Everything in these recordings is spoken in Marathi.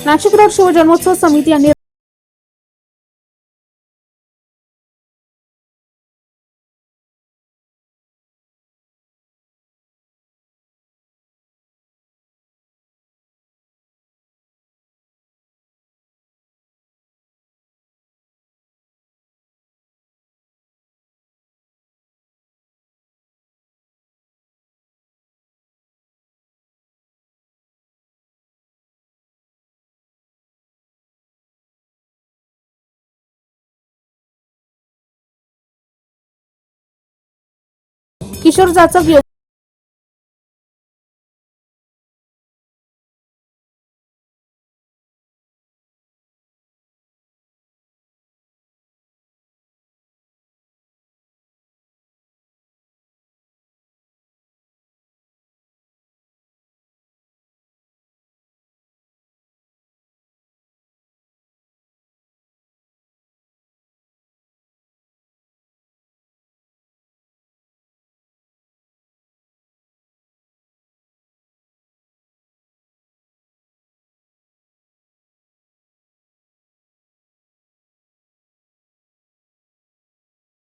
नाशिक रोड शिवजन्मोत्सव समिती यांनी किशोर जाचक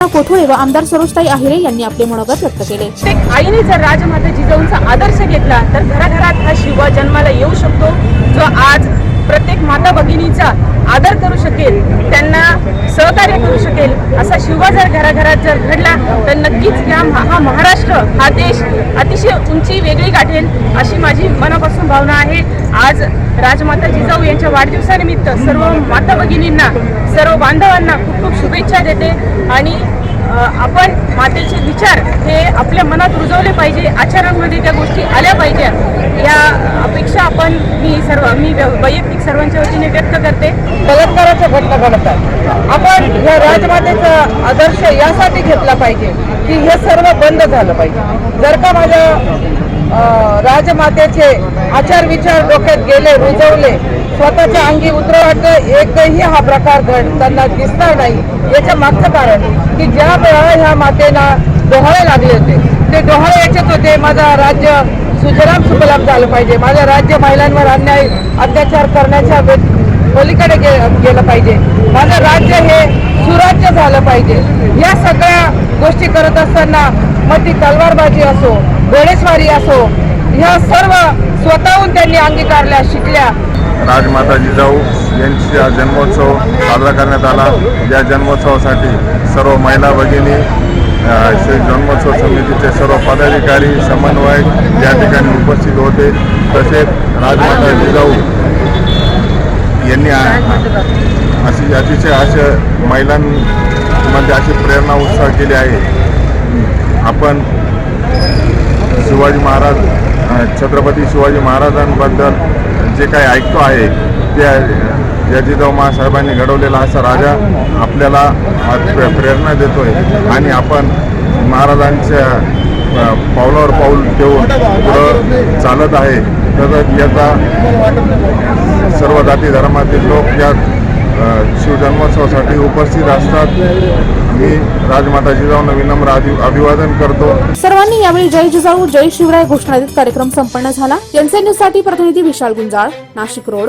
योग व आमदार सरोजताई आहिरे यांनी आपले मनोगत व्यक्त केले. आईने जर राजमाता जिजाऊंचा आदर्श घेतला तर घराघरात हा शिवा जन्माला येऊ शकतो. जो आज प्रत्येक माता भगिनीचा आदर करू शकेल त्यांना सहकार्य करू शकेल असा शिवा जर घराघरात जर घडला तर नक्कीच या हा महाराष्ट्र हा देश अतिशय उंची वेगळी गाठेल अशी माझी मनापासून भावना आहे. आज राजमाता जिजाऊ यांच्या वाढदिवसानिमित्त सर्व माता भगिनींना सर्व बांधवांना खूप खूप शुभेच्छा देते आणि आपण मातेचे विचार हे आपल्या मनात रुजवले पाहिजे. आचरणामध्ये त्या गोष्टी आल्या पाहिजे या अपेक्षा आपण मी सर्व मी व्य- वैयक्तिक सर्वांच्या वतीने व्यक्त करते. बलात्काराच्या घटना घडतात आपण या राजमातेचा आदर्श यासाठी घेतला पाहिजे की हे सर्व बंद झालं पाहिजे. जर का माझ्या राजमातेचे आचार विचार डोक्यात गेले रुजवले स्वतःच्या अंगी उतरवत एकही हा प्रकार घडताना दिसणार नाही. याच्या मागचं कारण की ज्या वेळा ह्या मातेला डोहाळे लागले होते ते डोहाळे याच्यात होते. माझा राज्य सुजलाम सुफलाम झालं पाहिजे. माझ्या राज्य महिलांवर अन्याय अत्याचार करण्याच्या वे- पलीकडे गे गेलं पाहिजे. माझं राज्य हे सुराज्य झालं पाहिजे. या सगळ्या गोष्टी करत असताना मग ती तलवारबाजी असो घोडेस्वारी असो ह्या सर्व स्वतःहून त्यांनी अंगीकारल्या शिकल्या. राजमाता जिजाऊ यांचा जन्मोत्सव साजरा करण्यात आला. या जन्मोत्सवासाठी सर्व महिला भगिनी श्री जन्मोत्सव समितीचे सर्व पदाधिकारी समन्वयक या ठिकाणी उपस्थित होते. तसेच राजमाता जिजाऊ यांनी अशी अतिशय अशा महिलांमध्ये अशी प्रेरणा उत्साह केली आहे. आपण शिवाजी महाराज छत्रपती शिवाजी महाराजांबद्दल जे काही ऐकतो आहे त्या या जिजाऊ महासाहेबांनी घडवलेला असा राजा आपल्याला आज प्रे- प्रेरणा देतोय. आणि आपण महाराजांच्या पावलावर पाऊल ठेवून पुढं चालत आहे. तर याचा सर्व जाती धर्मातील लोक या शिवजन्मोत्सवासाठी उपस्थित असतात. मी राजमाता जिजाऊंना विनम्र अभिवादन करतो. सर्वांनी यावेळी जय जिजाऊ जय शिवराय घोषणा देत कार्यक्रम संपन्न झाला. एनसीएन न्यूजसाठी प्रतिनिधी विशाल गुंजाळ नाशिक रोड.